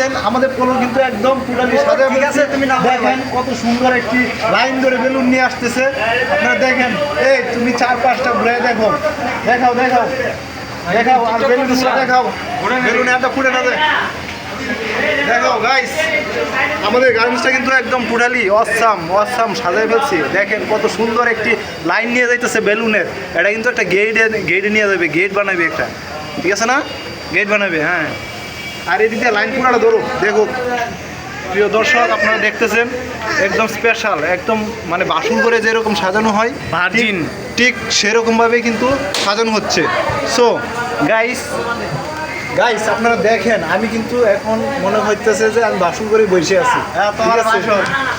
দেখতেছেন আমাদের পোলো কিন্তু একদম পুরানি সাদা ঠিক আছে, তুমি দেখেন কত সুন্দর একটি লাইন ধরে বেলুন নিয়ে আসতেছে। আপনারা দেখেন এই তুমি চার পাঁচটা ঘুরে দেখো। দেখাও দেখাও। দেখাও আর বেলুন দেখাও। বেলুন এত ফুটে না যায়। দেখো গাইস আমাদের গার্মেন্টসটা কিন্তু একদম পুরালি অসাম অসাম সাজাই ফেলছি। দেখেন কত সুন্দর একটি লাইন নিয়ে যাইতেছে বেলুনের। এটা কিন্তু একটা গেট গেট নিয়ে যাবে গেট বানাবে একটা। ঠিক আছে না? গেট বানাবে হ্যাঁ। আর এদিকে লাইন পুরাটা ধরো দেখো। প্রিয় দর্শক আপনারা দেখতেছেন একদম স্পেশাল একদম মানে বাসন করে যেরকম সাজানো হয় ভার্জিন। ঠিক- সেরকমভাবে কিন্তু সাজানো হচ্ছে। সো গাইস গাইস আপনারা দেখেন আমি কিন্তু এখন মনে হইতেছে যে আমি বাসন করে বসে আছি। হ্যাঁ?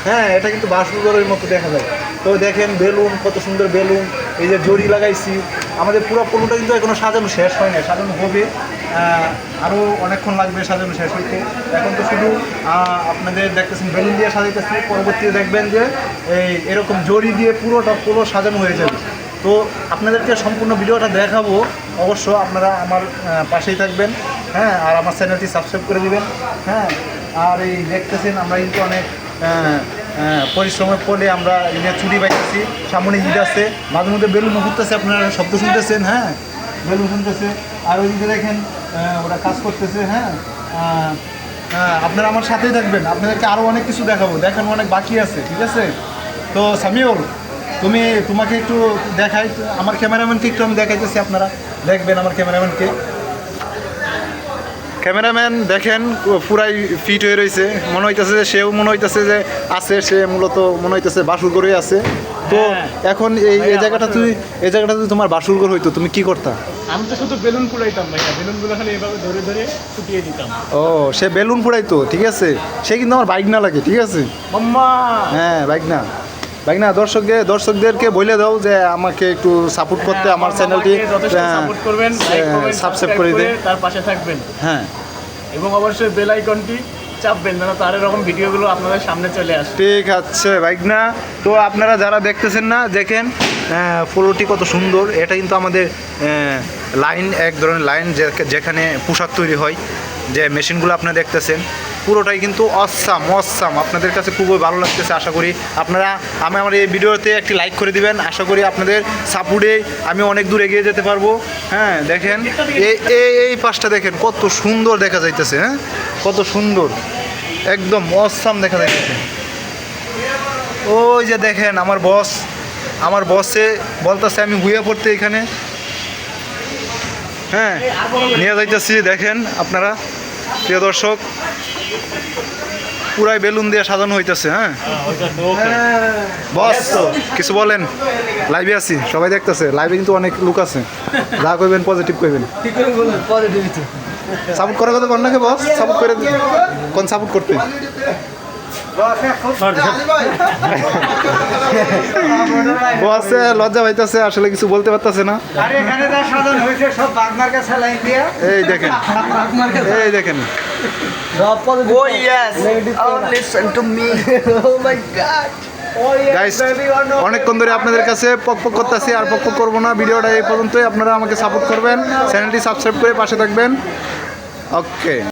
হ্যাঁ এটা কিন্তু বাসন ঘরের মতো দেখা যায়। তো দেখেন বেলুন কত সুন্দর বেলুন। এই যে জড়ি লাগাইছি, আমাদের পুরো পলুটা কিন্তু এখনও সাজানো শেষ হয় না সাজানো হবে আরও অনেকক্ষণ লাগবে সাজানো শেষ হইতে। এখন তো শুধু আপনাদের দেখতেছেন বেলুন দিয়ে সাজাইতেছি, পরবর্তীতে দেখবেন যে এই এরকম জড়ি দিয়ে পুরোটা পুরো সাজানো হয়ে যাবে। তো আপনাদেরকে সম্পূর্ণ ভিডিওটা দেখাবো, অবশ্য আপনারা আমার পাশেই থাকবেন হ্যাঁ আর আমার চ্যানেলটি সাবস্ক্রাইব করে দেবেন হ্যাঁ আর এই দেখতেছেন আমরা কিন্তু অনেক পরিশ্রমের ফলে আমরা ইয়ে চুরি পাইতেছি সামনে ঈদ আছে মাঝে মধ্যে বেলুন ঘুরতেছে আপনারা শব্দ শুনতেছেন হ্যাঁ? বেলুন শুনতেছে আর ওইদিকে দেখেন ওরা কাজ করতেছে হ্যাঁ? হ্যাঁ, আপনারা আমার সাথেই থাকবেন আপনাদেরকে আরও অনেক কিছু দেখাবো দেখানো অনেক বাকি আছে ঠিক আছে? তো সামিউল তুমি তোমাকে একটু দেখাই আমার ক্যামেরাম্যানকে একটু আমি দেখাইতেছি আপনারা দেখবেন আমার ক্যামেরাম্যানকে। ক্যামেরাম্যান দেখেন পুরাই ফিট হয়ে রয়েছে মনে হইতেছে যে সেও মনে হইতেছে যে আছে সে মূলত মনে হইতেছে বাসুর করে আছে। তো হ্যাঁ। এখন এই এই জায়গাটা তুই এই জায়গাটা তুই তোমার বাসুর ঘর হইতো তুমি কি করতা? আমি তো শুধু বেলুন ফুলাইতাম ভাইয়া। বেলুনগুলো খালি এভাবে ধরে ধরে ফুটিয়ে দিতাম। ও সে বেলুন ফুড়াইতো ঠিক আছে? সে কিন্তু আমার বাইক না লাগে ঠিক আছে? মাম্মা! হ্যাঁ বাইক না। বাইক না দর্শকদের দর্শকদেরকে বলে দাও যে আমাকে একটু সাপোর্ট করতে হ্যাঁ, আমার চ্যানেলটি সাপোর্ট করবেন সাবস্ক্রাইব করে দিন তার পাশে থাকবেন। হ্যাঁ। এবং অবশ্যই বেল আইকনটি চাপবেন যেন তার এরকম ভিডিওগুলো আপনাদের সামনে চলে আসে। ঠিক আছে বাইক না তো আপনারা যারা দেখতেছেন না দেখেন পোলোটি কত সুন্দর। এটা কিন্তু আমাদের লাইন এক ধরনের লাইন যেখানে পোশাক তৈরি হয় যে মেশিনগুলো আপনারা দেখতেছেন। পুরোটাই কিন্তু অসাম অসাম আপনাদের কাছে খুবই ভালো লাগতেছে, আশা করি আপনারা, আমি আমার এই ভিডিওতে একটি লাইক করে দিবেন। আশা করি আপনাদের সাপোর্টে আমি অনেক দূর এগিয়ে যেতে পারব। হ্যাঁ দেখেন, এই, এই- পাশটা দেখেন, কত সুন্দর দেখা যাইতেছে হ্যাঁ? কত সুন্দর, একদম অসাম দেখা যাইতেছে। ওই যে দেখেন, আমার বস আমার বসে বলতেছে, আমি হুয়ে পড়তে এখানে। হ্যাঁ নিয়ে যাইতেছি, দেখেন আপনারা, প্রিয় দর্শক। পুরাই বেলুন দিয়ে সাজানো হইতেছে হ্যাঁ? বস কিছু বলেন লাইভে আছি সবাই দেখতেছে লাইভে কিন্তু অনেক লোক আছে। যা কইবেন পজিটিভ কইবেন। সাপোর্ট করার কথা কর নাকি বস? সাপোর্ট করে কোন সাপোর্ট করতে? বসে লজ্জা পাইতেছে আসলে কিছু বলতে পারতেছে না। এই এখানে যা সাজানো হয়েছে সব বাগমার্কে স্যালাইন দিয়া। এই দেখেন। Oh yes. Oh listen to me. oh my God. Oh. অনেকক্ষণ ধরে আপনাদের কাছে পক পক করতেছি আর পক পক করব না ভিডিওটা এই পর্যন্তই আপনারা আমাকে সাপোর্ট করবেন চ্যানেলটি সাবস্ক্রাইব করে পাশে থাকবেন ওকে